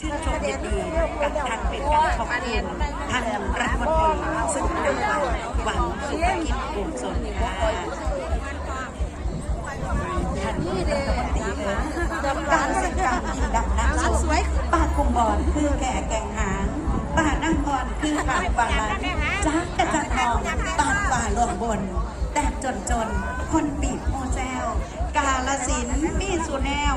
ชื่นชมยินดีกับทางเป็นการขอบคุณทางรัฐมนตรีซึ่งนำมาหวังสุขกิจกลุ่มสนค่ะท่านรัฐมนตรีเอ๋ยการศึกษาอินดับน้ำสวยปากกุมบอนคือแก่แก่งหางป่านั่งกอนคือปากป่านจ้ากระจัดทองปากป่าหลวงบนแต่จนจนคนปีกโมแซวกาลสินมีสุแนว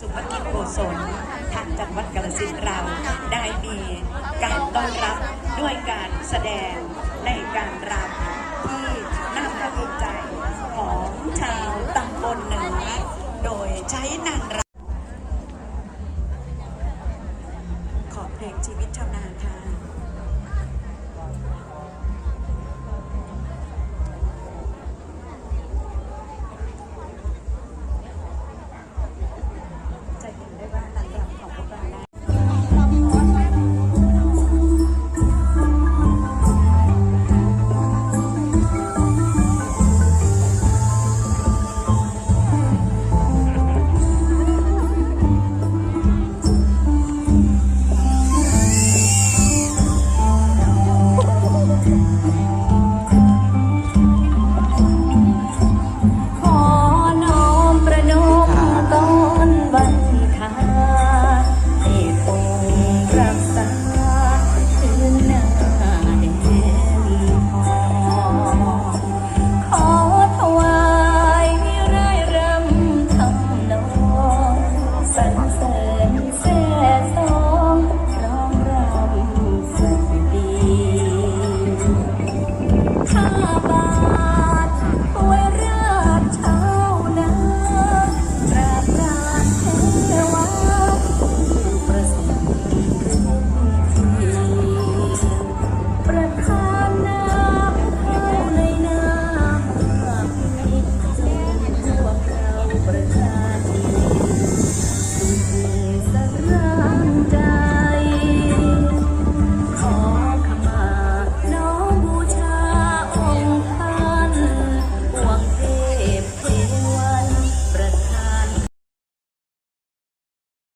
สุภกิจโกศลทางจังหวัดกาฬสินธุ์เราได้มีการต้อนรับด้วยการแสดงในการรำที่น่าภาคภูมิใจของชาวตำบลเหนือโดยใช้นางรำขอเพลงชีวิตชาวนาค่ะ